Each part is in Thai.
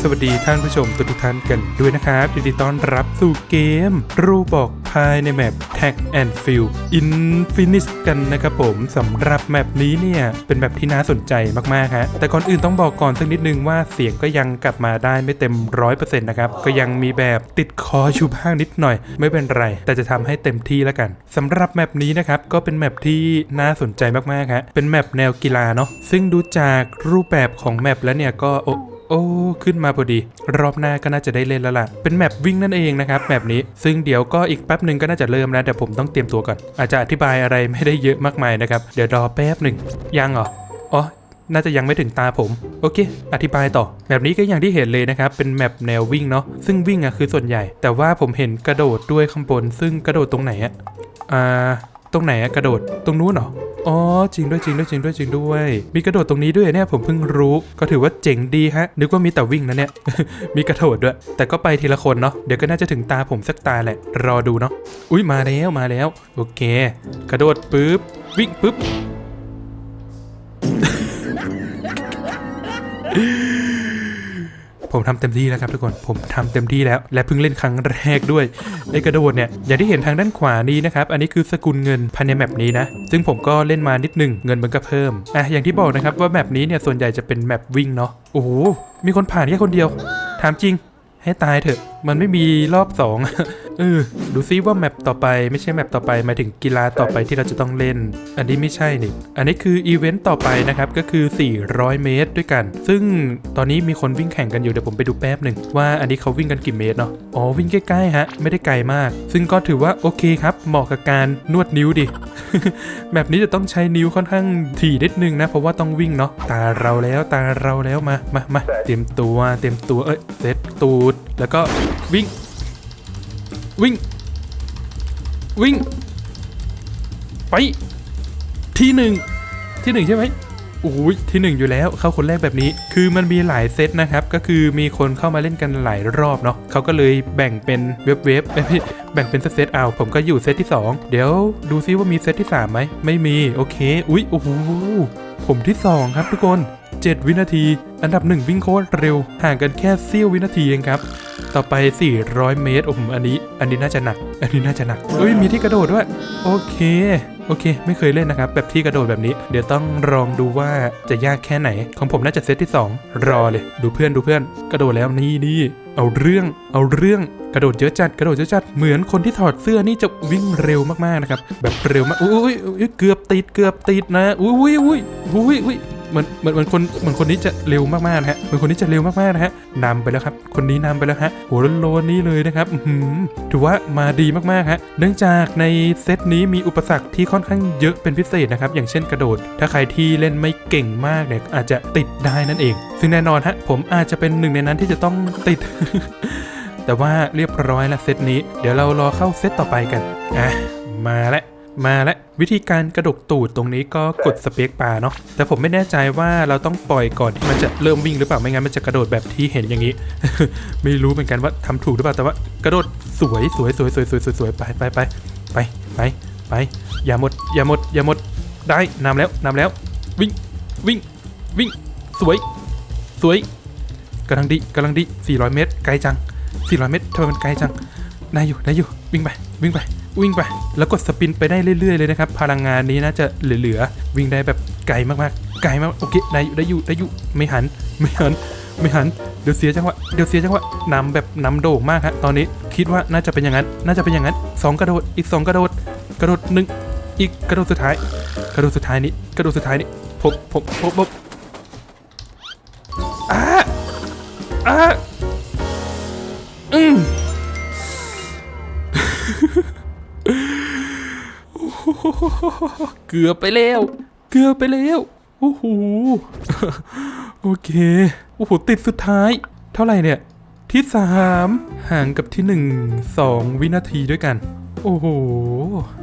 สวัสดีท่านผู้ชมทุกท่านกันด้วยนะครับยินดีต้อนรับสู่เกม รูปบอกภายในแมป Tag and Field Infinite กันนะครับผมสำหรับแมปนี้เนี่ยเป็นแมปที่น่าสนใจมากๆฮะแต่ก่อนอื่นต้องบอกก่อนสักนิดนึงว่าเสียงก็ยังกลับมาได้ไม่เต็มร้อยเปอร์เซ็นต์นะครับ ก็ยังมีแบบติดคออยู่บ้างนิดหน่อย ไม่เป็นไร แต่จะทำให้เต็มที่แล้วกันสำหรับแมปนี้นะครับก็เป็นแมปที่น่าสนใจมากๆฮะเป็นแมปแนวกีฬาเนาะซึ่งดูจากรูปแบบของแมปแล้วเนี่ยก็โอ โอ้ ขึ้นมาพอดี รอบหน้าก็น่าจะได้เล่นแล้วล่ะ เป็นแมปวิ่งนั่นเองนะครับแมปนี้ ซึ่งเดี๋ยวก็อีกแป๊บหนึ่งก็น่าจะเริ่มแล้วแต่ผมต้องเตรียมตัวก่อน อาจจะอธิบายอะไรไม่ได้เยอะมากมายนะครับ เดี๋ยวรอแป๊บหนึ่ง ยังเหรอ อ๋อน่าจะยังไม่ถึงตาผม โอเค อธิบายต่อ แบบนี้ก็อย่างที่เห็นเลยนะครับ เป็นแมปแนววิ่งเนาะ ซึ่งวิ่งอะคือส่วนใหญ่ แต่ว่าผมเห็นกระโดดด้วยข้างบน ซึ่งกระโดดตรงไหนอะอ่า ตรงไหนอะกระโดดตรงนู้นเหรออ๋อจริงด้วยจริงด้วยจริงด้วยจริงด้วย มีกระโดดตรงนี้ด้วยเนี่ยผมเพิ่งรู้ก็ถือว่าเจ๋งดีฮะ นึกว่ามีแต่วิ่งนะเนี่ย มีกระโดดด้วย แต่ก็ไปทีละคนเนาะเดี๋ยวก็น่าจะถึงตาผมสักตาแหละ รอดูเนาะอุ้ยมาแล้วมาแล้ว โอเค กระโดดปุ๊บวิ่งปุ๊บ ผมทำเต็มที่แล้วครับทุกคนผมทำเต็มที่แล้ว และเพิ่งเล่นครั้งแรกด้วยไอกระโดดเนี่ยอย่างที่เห็นทางด้านขวานี้นะครับอันนี้คือสกุลเงินภายในแมปนี้นะซึ่งผมก็เล่นมานิดหนึ่งเงินมันก็เพิ่มอะอย่างที่บอกนะครับว่าแมปนี้เนี่ยส่วนใหญ่จะเป็นแมปวิ่งเนาะโอ้โหมีคนผ่านแค่คนเดียวถามจริง ให้ตายเถอะ มันไม่มีรอบสองเออดูซิว่าแมปต่อไปไม่ใช่แมปต่อไปหมายถึงกีฬาต่อไปที่เราจะต้องเล่น อันนี้ไม่ใช่นี่อันนี้คืออีเวนต์ต่อไปนะครับก็คือ 400 เมตรด้วยกัน ซึ่งตอนนี้มีคนวิ่งแข่งกันอยู่เดี๋ยวผมไปดูแป๊บหนึ่งว่าอันนี้เขาวิ่งกันกี่เมตรเนาะอ๋อวิ่งใกล้ๆฮะ ไม่ได้ไกลมาก ซึ่งก็ถือว่าโอเคครับ เหมาะกับการนวดนิ้วดิแบบนี้จะต้องใช้นิ้วค่อนข้างถี่นิดนึงนะเพราะว่าต้องวิ่งเนาะตาเราแล้วตาเราแล้วมามามาเตรียมตัวเตรียมตัวเอ้ยเซตตูดแล้วก็วิ่ง วิ่ง วิ่ง ไป ที่หนึ่ง ที่หนึ่งใช่ไหมโอ้ยที่หนึ่งอยู่แล้วเข้าคนแรกแบบนี้ คือมันมีหลายเซตนะครับ ก็คือมีคนเข้ามาเล่นกันหลายรอบเนาะเขาก็เลยแบ่งเป็นเว็บเว็บแบ่งเป็นเซตเอาผมก็อยู่เซตที่ 2 เดี๋ยวดูซิว่ามีเซตที่3ไหมไม่มีโอเค อุ๊ยโอ้โหผมที่ 2 ครับทุกคน 7 วินาที อันดับ 1 วิ่งโคตรเร็ว ห่างกันแค่เสี้ยววินาทีเองครับ ต่อไป 400 เมตร โอ้โห อันนี้ อันนี้น่าจะหนัก อันนี้น่าจะหนักเอ้ย มีที่กระโดดด้วย โอเค โอเค ไม่เคยเล่นนะครับ แบบที่กระโดดแบบนี้ เดี๋ยวต้องลองดูว่าจะยากแค่ไหน ของผมน่าจะเซตที่ 2 รอเลย ดูเพื่อน ดูเพื่อน กระโดดแล้ว นี่นี่เอาเรื่อง เอาเรื่อง กระโดดเยอะจัด กระโดดเยอะจัด เหมือนคนที่ถอดเสื้อนี่จะวิ่งเร็วมากๆนะครับ แบบเร็วมาก อุ้ยอุ้ยเกือบติด เกือบติดนะ อุ้ยอุ้ยอุ้ยอุ้ย เหมือนเหมือนเหมือนคนเหมือนคนนี้จะเร็วมากๆนะฮะเหมือนคนนี้จะเร็วมากๆนะฮะนำไปแล้วครับ คนนี้นำไปแล้วฮะโหโลนนี้เลยนะครับถือว่ามาดีมากๆฮะเนื่องจากในเซตนี้มีอุปสรรคที่ค่อนข้างเยอะเป็นพิเศษนะครับ อย่างเช่นกระโดด ถ้าใครที่เล่นไม่เก่งมากเนี่ยอาจจะติดได้นั่นเอง ซึ่งแน่นอนฮะผมอาจจะเป็นหนึ่งในนั้นที่จะต้องติดแต่ว่าเรียบร้อยแล้วเซตนี้ เดี๋ยวเรารอเข้าเซตต่อไปกันอะมาแล้ว มาแล้ววิธีการกระดกตูดตรงนี้ก็กดสเปคปาเนาะแต่ผมไม่แน่ใจว่าเราต้องปล่อยก่อนที่มันจะเริ่มวิ่งหรือเปล่าไม่งั้นมันจะกระโดดแบบที่เห็นอย่างนี้ ไม่รู้เหมือนกันว่าทำถูกหรือเปล่าแต่ว่ากระโดดสวยสวยสวยสวยสวยสวยสวยไปไปไปไปไปไปอย่าหมดอย่าหมดอย่าหมดได้นำแล้วนำแล้ว วิ่งวิ่งวิ่งสวย สวยกำลังดีกำลังดี 400 เมตรไกลจัง 400 เมตรทำไมมันไกลจังได้อยู่ได้อยู่วิ่งไปวิ่งไป วิ่งไป แล้วกดสปินไปได้เรื่อยๆเลยนะครับ พลังงานนี้น่าจะเหลือๆ วิ่งได้แบบไกลมากๆ ไกลมาก โอเค ได้อยู่ได้อยู่ได้อยู่ ไม่หัน ไม่หัน ไม่หัน เดี๋ยวเสียจังหวะ เดี๋ยวเสียจังหวะนำแบบนำโด่งมากฮะ ตอนนี้คิดว่าน่าจะเป็นอย่างนั้น น่าจะเป็นอย่างนั้นสองกระโดด อีกสองกระโดด กระโดดหนึ่งอีกกระโดดสุดท้าย กระโดดสุดท้ายนี้ กระโดดสุดท้ายนี้ผมผมผมผมอ้าอ้า เกือบไปแล้ว เกือบไปแล้ว โอ้โห โอเค โอ้โห ติดสุดท้าย เท่าไหร่เนี่ย ที่สามห่างกับที่หนึ่งสองวินาทีด้วยกัน โอ้โห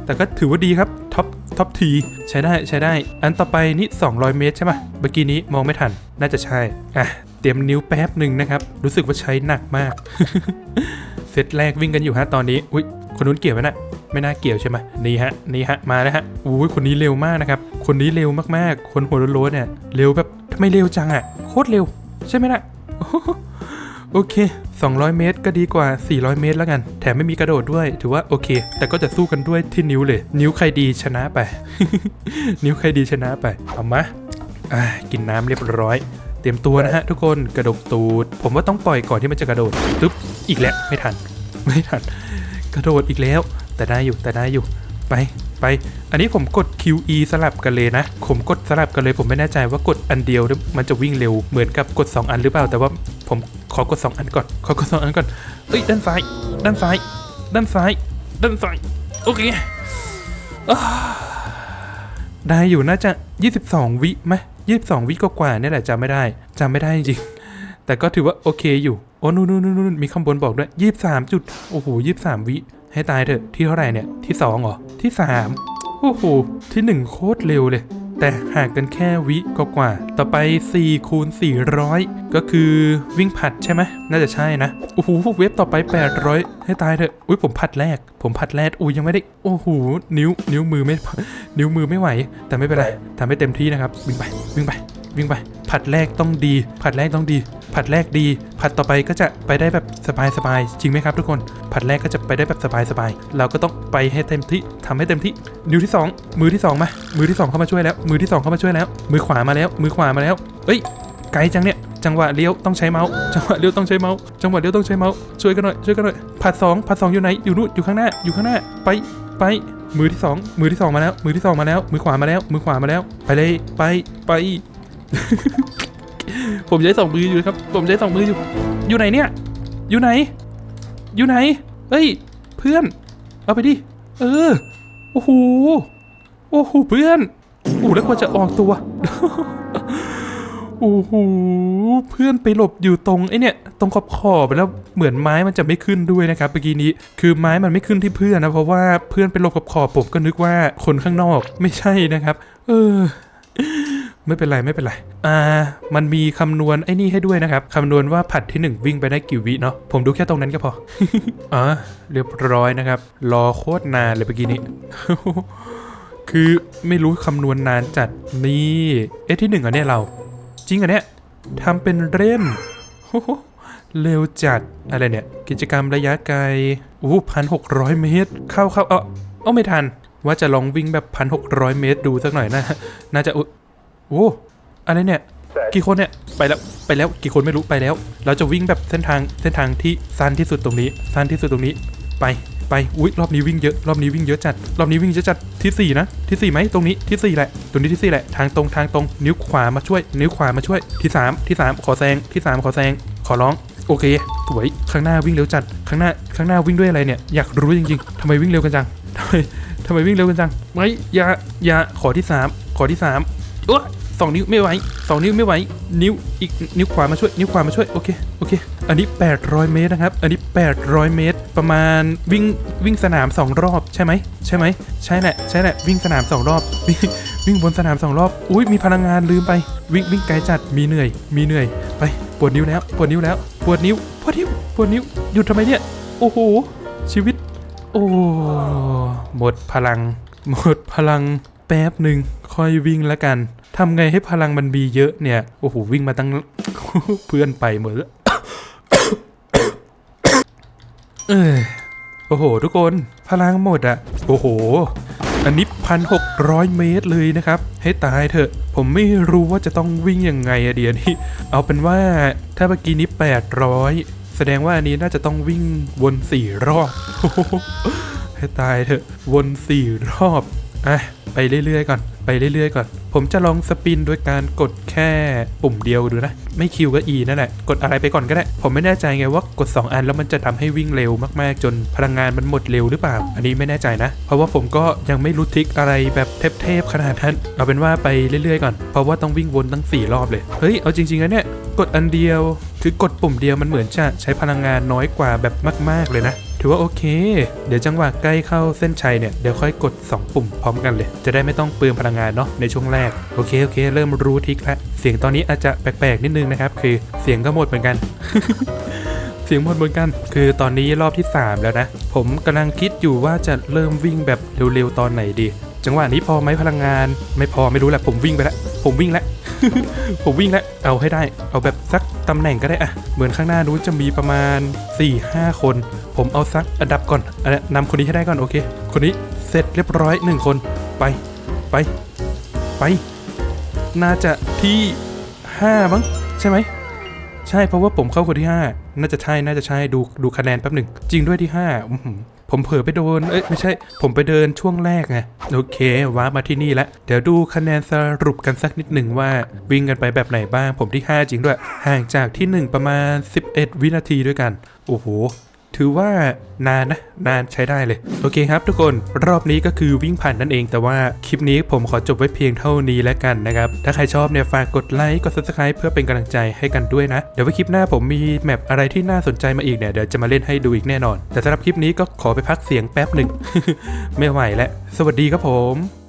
แต่ก็ถือว่าดีครับ ท็อป ท็อปที ใช้ได้ ใช้ได้ อันต่อไปนี่ 200 เมตรใช่ปะเมื่อกี้นี้มองไม่ทัน น่าจะใช่ อะ เตรียมนิ้วแป๊บหนึ่งนะครับ รู้สึกว่าใช้หนักมาก เซตแรกวิ่งกันอยู่ฮะตอนนี้ อุ้ยคนนู้นเกี่ยวไหมนะ ไม่น่าเกี่ยวใช่ไหมนี่ฮะนี่ฮะมาแล้วฮะอุ้ยคนนี้เร็วมากนะครับคนนี้เร็วมากๆ คนหัวโล้นเนี่ยเร็วแบบทำไมเร็วจังอะ่ะโคตรเร็ว ใช่ไหมล่ะโอเค 200 เมตรก็ดีกว่า 400 เมตรแล้วกัน แถมไม่มีกระโดดด้วย ถือว่าโอเค แต่ก็จะสู้กันด้วยที่นิ้วเลย นิ้วใครดีชนะไป นิ้วใครดีชนะไป เอามาอ่ากินน้ำเรียบร้อย เตรียมตัวนะฮะทุกคน กระดกตูด ผมว่าต้องปล่อยก่อนที่มันจะกระโดด ตึ๊บ อีกแล้ว ไม่ทัน ไม่ทัน กระโดดอีกแล้ว แต่ได้อยู่แต่ได้อยู่ไปไป อันนี้ผมกด QE สลับกันเลยนะ ผมกดสลับกันเลย ผมไม่แน่ใจว่ากดอันเดียวมันจะวิ่งเร็วเหมือนกับกด 2 อันหรือเปล่า แต่ว่าผมขอกด 2 อันก่อน ขอกด 2 อันก่อน เอ้ยด้านซ้าย ด้านซ้าย ด้านซ้าย ด้านซ้าย โอเค ได้อยู่น่าจะ 22 วิไหม22วิกว่าๆเนี่ยแหละจำไม่ได้จำไม่ได้จริง แต่ก็ถือว่าโอเคอยู่ โอ้นู่นนู่นนู่นมีข้างบนบอกด้วย23จุด โอ้โห23วิ ให้ตายเถอะที่เท่าไหร่เนี่ยที่2เหรอที่3โอ้โหที่1โคตรเร็วเลย แต่ห่างกันแค่วิก็กว่า ต่อไป4คูณ400 ก็คือวิ่งผัดใช่ไหมน่าจะใช่นะโอ้โหเว็บต่อไป 800 ให้ตายเถอะอุ้ยผมผัดแรก ผมผัดแรกอุ้ยยังไม่ได้โอ้โหนิ้ว นิ้วมือไม่ นิ้วมือไม่ไหว แต่ไม่เป็นไรทำให้เต็มที่นะครับ วิ่งไปวิ่งไป วิ่งไป ผัดแรกต้องดี ผัดแรกต้องดี ผัดแรกดี ผัดต่อไปก็จะไปได้แบบสบายๆจริงไหมครับทุกคน ผัดแรกก็จะไปได้แบบสบายๆเราก็ต้องไปให้เต็มที่ทำให้เต็มที่ นิ้วที่สองมือที่สองมา มือที่สองเข้ามาช่วยแล้ว มือที่สองเข้ามาช่วยแล้ว มือขวามาแล้ว มือขวามาแล้วเอ้ยไกลจังเนี่ยจังหวะเลี้ยวต้องใช้เมาส์จังหวะเลี้ยวต้องใช้เมาส์จังหวะเลี้ยวต้องใช้เมาส์ช่วยกันหน่อยช่วยกันหน่อยผัดสองผัดสองอยู่ไหนอยู่นู่นอยู่ข้างหน้าอยู่ข้างหน้าไปไปมือที่สองมือที่สองมาแล้ว มือที่สองมาแล้ว มือขวามาแล้ว มือขวามาแล้ว ไปเลย ไป ไป ผมใช้สองมืออยู่ครับ ผมใช้สองมืออยู่ อยู่ไหนเนี่ย อยู่ไหน อยู่ไหน เอ้ย เพื่อน เอาไปดิ เออ โอ้โห โอ้โห เพื่อนโอ้แล้วกว่าจะออกตัว โอ้โห เพื่อนไปหลบอยู่ตรงไอ้เนี่ย ตรงขอบขอบไปแล้วเหมือนไม้มันจะไม่ขึ้นด้วยนะครับเมื่อกี้นี้ คือไม้มันไม่ขึ้นที่เพื่อนนะ เพราะว่าเพื่อนไปหลบขอบขอบผมก็นึกว่าคนข้างนอก ไม่ใช่นะครับ เออ ไม่เป็นไรไม่เป็นไร อ่า มันมีคำนวณไอ้นี่ให้ด้วยนะครับ คำนวณว่าผัดที่ 1 วิ่งไปได้กี่วิเนาะ ผมดูแค่ตรงนั้นก็พอ อ่าเรียบร้อยนะครับ รอโคตรนานเลยเมื่อกี้นี้ คือไม่รู้คำนวณนานจัดนี่ เอ๊ะที่หนึ่งอันเนี้ยเรา จริงอันเนี้ยทำเป็นเล่นโอ้โหเร็วจัดอะไรเนี่ย กิจกรรมระยะไกลอู้พันหกร้อยเมตร เข้าเข้าเออเอาไม่ทัน ว่าจะลองวิ่งแบบพันหกร้อยเมตรดูสักหน่อยนะ น่าจะ โอ้อะไรเนี่ย กี่คนเนี่ยไปแล้วไปแล้วกี่คนไม่รู้ไปแล้ว เราจะวิ่งแบบเส้นทางเส้นทางที่สั้นที่สุดตรงนี้สั้นที่สุดตรงนี้ไปไปอุ้ยรอบนี้วิ่งเยอะรอบนี้วิ่งเยอะจัดรอบนี้วิ่งเยอะจัดที่สี่นะที่สี่ไหมตรงนี้ที่สี่แหละตรงนี้ที่สี่แหละทางตรงทางตรงนิ้วขวามาช่วย นิ้วขวามาช่วยที่สามที่สามขอแซงที่สามขอแซงขอร้องโอเคสวยข้างหน้าวิ่งเร็วจัดข้างหน้าข้างหน้าวิ่งด้วยอะไรเนี่ยอยากรู้จริงๆทำไมวิ่งเร็วกันจังทำไมทำไมวิ่งเร็วกันจังไม่อย่าอย่าขอที่สามขอที่สามเออ สองนิ้วไม่ไหวสองนิ้วไม่ไหว นิ้วอีกนิ้วขวามาช่วยนิ้วขวามาช่วยโอเคโอเค อันนี้ 800 เมตรนะครับ อันนี้ 800 เมตร ประมาณวิ่งวิ่งสนาม 2 รอบใช่ไหมใช่ไหมใช่แหละใช่แหละวิ่งสนาม 2 รอบ วิ่งวิ่งบนสนาม 2 รอบอุ้ยมีพลังงานลืมไป วิ่งวิ่งไกลจัดมีเหนื่อย มีเหนื่อยไปปวดนิ้วแล้วปวดนิ้วแล้วปวดนิ้วปวดนิ้วปวดนิ้วหยุดทำไมเนี่ยโอ้โหชีวิต โอ้หมดพลัง หมดพลังแป๊บหนึ่งค่อยวิ่งแล้วกัน ทำไงให้พลังมันมีเยอะเนี่ย โอ้โห วิ่งมาตั้งเพื่อนไปหมดแล้วเออโอ้โห ทุกคนพลังหมดอะโอ้โห อันนี้พันหกร้อยเมตรเลยนะครับ ให้ตายเถอะ ผมไม่รู้ว่าจะต้องวิ่งยังไงอะเดียนี้เอาเป็นว่าถ้าเมื่อกี้นี้800แสดงว่าอันนี้น่าจะต้องวิ่งวนสี่รอบโอ้โหให้ตายเถอะ วนสี่รอบอะไปเรื่อยๆก่อน เรื่อยๆก่อน ผมจะลองสปินโดยการกดแค่ปุ่มเดียวดูนะ ไม่คิวก็ E นั่นแหละ กดอะไรไปก่อนก็ได้ ผมไม่แน่ใจไงว่ากด 2 อันแล้วมันจะทำให้วิ่งเร็วมากๆ จนพลังงานมันหมดเร็วหรือเปล่า อันนี้ไม่แน่ใจนะ เพราะว่าผมก็ยังไม่รู้ทิกอะไรแบบเทพๆขนาดนั้น เอาเป็นว่าไปเรื่อยๆก่อน เพราะว่าต้องวิ่งวนตั้ง 4 รอบเลย เฮ้ย เอาจริงๆนะเนี่ย กดอันเดียว คือกดปุ่มเดียวมันเหมือนจะใช้พลังงานน้อยกว่าแบบมาก ๆเลยนะ ถือว่าโอเค เดี๋ยวจังหวะใกล้เข้าเส้นชัยเนี่ย เดี๋ยวค่อยกด 2 ปุ่มพร้อมกันเลย จะได้ไม่ต้องเปลืองพลังงานเนาะในช่วงแรก โอเค โอเค เริ่มรู้ทิกแล้ว เสียงตอนนี้อาจจะแปลกๆนิดนึงนะครับ คือเสียงก็หมดเหมือนกันเสียงหมดเหมือนกัน คือตอนนี้รอบที่ 3 แล้วนะ ผมกำลังคิดอยู่ว่าจะเริ่มวิ่งแบบเร็วๆตอนไหนดี จังหวะนี้พอไหมพลังงาน ไม่พอไม่รู้แหละผมวิ่งไปแล้วผมวิ่งแล้ว ผมวิ่งแล้วเอาให้ได้ เอาแบบสักตำแหน่งก็ได้อะเหมือนข้างหน้านู้นจะมีประมาณ 4-5 คน ผมเอาสักอันดับก่อนอันนำคนนี้ให้ได้ก่อนโอเค คนนี้เสร็จเรียบร้อยหนึ่งคนไปไปไป น่าจะที่5มั้งใช่ไหมใช่เพราะว่าผมเข้าคนที่ 5 น่าจะใช่น่าจะใช่ดูดูคะแนนแป๊บหนึ่งจริงด้วยที่5อื้อหือ ผมเผลอไปโดน เอ้ยไม่ใช่ ผมไปเดินช่วงแรกไง โอเค ว้ามาที่นี่แล้ว เดี๋ยวดูคะแนนสรุปกันสักนิดหนึ่งว่าวิ่งกันไปแบบไหนบ้าง ผมที่ 5 จริงด้วย ห่างจากที่ 1 ประมาณ 11 วินาทีด้วยกัน โอ้โห ถือว่านานนะ นานใช้ได้เลย โอเคครับทุกคนรอบนี้ก็คือวิ่งผ่านนั่นเอง แต่ว่าคลิปนี้ผมขอจบไว้เพียงเท่านี้แล้วกันนะครับ ถ้าใครชอบเนี่ยฝากกดไลค์กด subscribe เพื่อเป็นกำลังใจให้กันด้วยนะ เดี๋ยวไว้คลิปหน้าผมมีแมปอะไรที่น่าสนใจมาอีกเนี่ยเดี๋ยวจะมาเล่นให้ดูอีกแน่นอน แต่สำหรับคลิปนี้ก็ขอไปพักเสียงแป๊บหนึ่งไม่ไหวแล้วสวัสดีครับผม